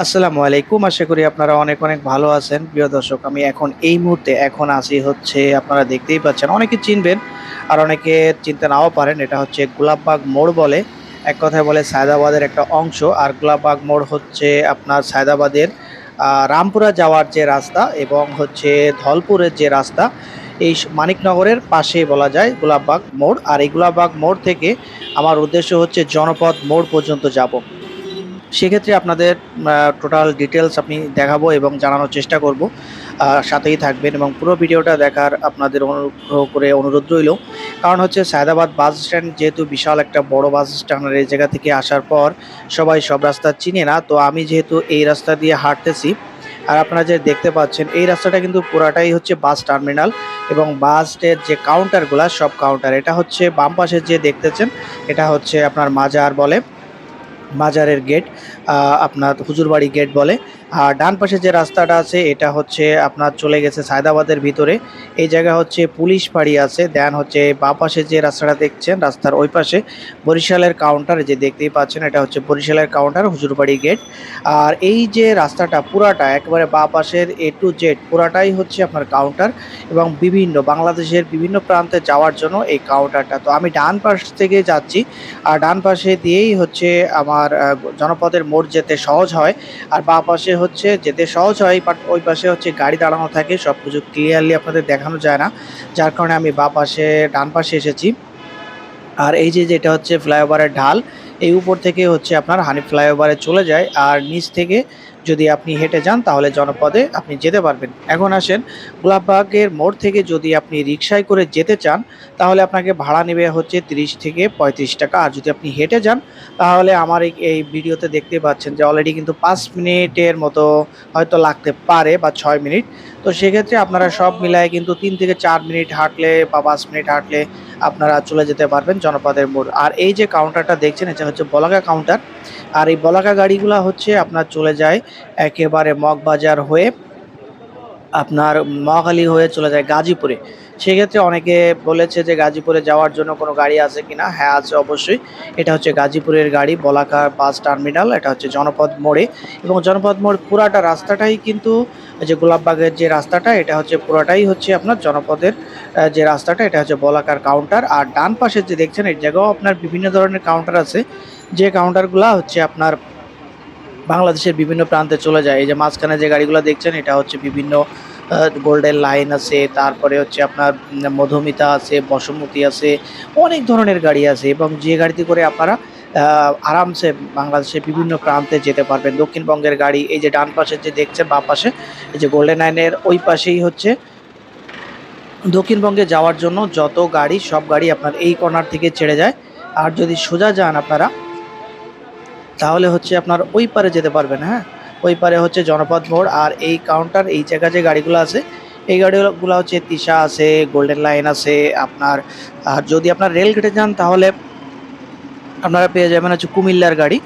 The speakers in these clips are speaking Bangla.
আসসালামু আলাইকুম। আশা করি আপনারা অনেক অনেক ভালো আছেন। প্রিয় দর্শক, আমি এখন এই মুহূর্তে এখন আসি হচ্ছে, আপনারা দেখতেই পাচ্ছেন, অনেকে চিনবেন আর অনেকে চিনতে নাও পারেন, এটা হচ্ছে গোলাপবাগ মোড় বলে। এক কথায় বলে সায়দাবাদের একটা অংশ আর গোলাপবাগ মোড় হচ্ছে আপনার সায়দাবাদের রামপুরা যাওয়ার যে রাস্তা এবং হচ্ছে ধলপুরের যে রাস্তা, এই মানিকনগরের পাশে বলা যায় গোলাপবাগ মোড়। আর এই গোলাপবাগ মোড় থেকে আমার উদ্দেশ্য হচ্ছে জনপদ মোড় পর্যন্ত যাব। সেক্ষেত্রে আপনাদের টোটাল ডিটেলস আমি দেখাবো এবং জানানোর চেষ্টা করব। সাথেই থাকবেন এবং পুরো ভিডিওটা দেখার আপনাদের অনুগ্রহ করে অনুরোধ রইল। কারণ হচ্ছে সায়দাবাদ বাস স্ট্যান্ড যেহেতু বিশাল একটা বড় বাস স্ট্যান্ড এই জায়গা থেকে আসার পর সবাই সব রাস্তা চিনে না, তো আমি যেহেতু এই রাস্তা দিয়ে হাঁটতেছি, আর আপনারা যে দেখতে পাচ্ছেন, এই রাস্তাটা কিন্তু পুরাটাই হচ্ছে বাস টার্মিনাল এবং বাসের যে কাউন্টারগুলো সব কাউন্টার এটা হচ্ছে বাম পাশে যে দেখতেছেন, এটা হচ্ছে আপনার মাজার বলে। মাজারের গেট আপনার হুজুরবাড়ি গেট বলে। আর ডান পাশে যে রাস্তাটা আছে, এটা হচ্ছে আপনার চলে গেছে সায়দাবাদের ভিতরে। এই জায়গা হচ্ছে পুলিশ ফাঁড়ি আছে, দেন হচ্ছে বাঁ পাশে যে রাস্তাটা দেখছেন, রাস্তার ওই পাশে বরিশালের কাউন্টার যে দেখতেই পাচ্ছেন, এটা হচ্ছে বরিশালের কাউন্টার হুজুরবাড়ি গেট আর এই যে রাস্তাটা পুরাটা, একেবারে বাঁ পাশের এ টু জেড পুরাটাই হচ্ছে আপনার কাউন্টার এবং বিভিন্ন বাংলাদেশের বিভিন্ন প্রান্তে যাওয়ার জন্য এই কাউন্টারটা তো আমি ডান পাশ থেকে যাচ্ছি, আর ডান পাশে দিয়েই হচ্ছে আমার জনপদের মোড় যেতে সহজ হয়, আর বাঁ পাশে হচ্ছে যেতে সহজ হয় বাট ওই পাশে হচ্ছে গাড়ি দাঁড়ানো থাকে, সব কিছু ক্লিয়ারলি আপনাদের দেখানো যায় না। যার কারণে আমি বা পাশে, ডান পাশে এসেছি। আর এই যে যেটা হচ্ছে ফ্লাইওভারের ঢাল এই উপর থেকে হচ্ছে আপনার হানি ফ্লাইওভারে চলে যায় আর নিচ থেকে যদি আপনি হেঁটে যান তাহলে জনপদে আপনি যেতে পারবেন। এখন আসেন গোলাপবাগের মোড় থেকে যদি আপনি রিক্সায় করে যেতে চান, তাহলে আপনাকে ভাড়া নেবে হচ্ছে তিরিশ থেকে পঁয়ত্রিশ টাকা। আর যদি আপনি হেঁটে যান, তাহলে আমার এই এই ভিডিওতে দেখতে পাচ্ছেন যে অলরেডি কিন্তু পাঁচ মিনিটের মতো হয়তো লাগতে পারে বা ছয় মিনিট। তো সেক্ষেত্রে আপনারা সব মিলায় কিন্তু তিন থেকে চার মিনিট হাঁটলে বা পাঁচ মিনিট হাঁটলে আপনারা চলে যেতে পারবেন জনপদের মোড়। আর এই যে কাউন্টারটা দেখছেন, এটা হচ্ছে বলাকা কাউন্টার আর এই বলাকা গাড়িগুলো হচ্ছে আপনার চলে যায় একেবারে মগবাজার হয়ে আপনার মহাখালী হয়ে চলে যায় গাজীপুরে। সেক্ষেত্রে অনেকে বলেছে যে গাজীপুরে যাওয়ার জন্য কোনো গাড়ি আছে কিনা? হ্যাঁ আছে অবশ্যই। এটা হচ্ছে গাজীপুরের গাড়ি বলাকার বাস টার্মিনাল, এটা হচ্ছে জনপদ মোড়ে। এবং জনপদ মোড় পুরাটা রাস্তাটাই কিন্তু যে গোলাপবাগের যে রাস্তাটা, এটা হচ্ছে পুরাটাই হচ্ছে আপনার জনপদের যে রাস্তাটা, এটা হচ্ছে বলাকার কাউন্টার। আর ডান পাশে যে দেখছেন এই জায়গাও আপনার বিভিন্ন ধরনের কাউন্টার আছে। যে কাউন্টারগুলো হচ্ছে আপনার বাংলাদেশের বিভিন্ন প্রান্তে চলে যায়। এই যে মাঝখানে যে গাড়িগুলো দেখছেন, এটা হচ্ছে বিভিন্ন গোল্ডেন লাইন আছে, তারপরে হচ্ছে আপনার মধুমিতা আছে, বসুমতী আছে, অনেক ধরনের গাড়ি আছে এবং যে গাড়িতে করে আপনারা আরামসে বাংলাদেশের বিভিন্ন প্রান্তে যেতে পারবেন। দক্ষিণবঙ্গের গাড়ি, এই যে ডান পাশে যে দেখছেন বাম পাশে, এই যে গোল্ডেন লাইনের ওই পাশেই হচ্ছে দক্ষিণবঙ্গে যাওয়ার জন্য যত গাড়ি, সব গাড়ি আপনার এই কর্নার থেকে ছেড়ে যায়। আর যদি সোজা যান আপনারা তাহলে হচ্ছে আপনার ওই পারে যেতে পারবেন হ্যাঁ? ওই পারে হচ্ছে জনপদ মোড় আর এই কাউন্টার এই জায়গা যে গাড়িগুলো আছে, এই গাড়িগুলো হচ্ছে তিশা আছে গোল্ডেন লাইন আছে, আপনার, আর যদি আপনার রেল গেটে যান তাহলে আপনারা পেয়ে যাবেন হচ্ছে কুমিল্লার গাড়ি,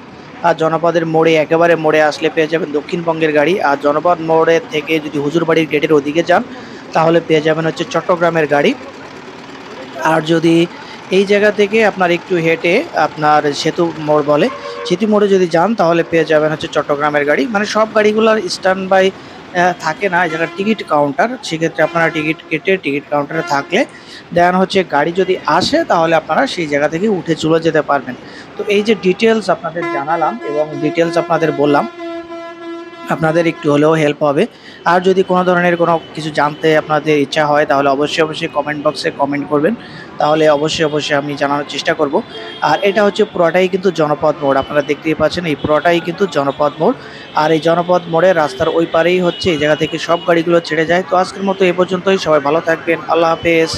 আর জনপদের মোড়ে, একেবারে মোড়ে আসলে পেয়ে যাবেন দক্ষিণবঙ্গের গাড়ি, আর জনপদ মোড়ের থেকে যদি হুজুরবাড়ির গেটের ওদিকে যান, তাহলে পেয়ে যাবেন হচ্ছে চট্টগ্রামের গাড়ি, আর যদি এই জায়গা থেকে আপনার একটু হেঁটে আপনার সেতু মোড় বলে। সেতু মোড়ে যদি যান তাহলে পেয়ে যাবেন হচ্ছে চট্টগ্রামের গাড়ি। মানে সব গাড়িগুলোর স্ট্যান্ড বাই থাকে না। জায়গায় টিকিট কাউন্টার সেক্ষেত্রে আপনারা টিকিট কেটে টিকিট কাউন্টারে থাকলে দেন হচ্ছে গাড়ি যদি আসে তাহলে আপনারা সেই জায়গা থেকে উঠে চলে যেতে পারবেন। তো এই যে ডিটেলস আপনাদের জানালাম এবং ডিটেলস আপনাদের বললাম আপনাদের একটু হলেও হেল্প হবে। আর যদি কোনো ধরনের কোনো কিছু জানতে আপনাদের ইচ্ছা হয়, তাহলে অবশ্যই অবশ্যই কমেন্ট বক্সে কমেন্ট করবেন। তাহলে অবশ্যই অবশ্যই আমি জানানোর চেষ্টা করব। আর এটা হচ্ছে পুরোটাই কিন্তু জনপদ মোড়। আপনারা দেখতেই পাচ্ছেন, এই পুরোটাই কিন্তু জনপদ মোড়। আর এই জনপদ মোড়ে রাস্তার ওই পারেই হচ্ছে, এই জায়গা থেকে সব গাড়িগুলো ছেড়ে যায়। তো আজকের মতো এ পর্যন্তই। সবাই ভালো থাকবেন। আল্লাহ হাফেজ।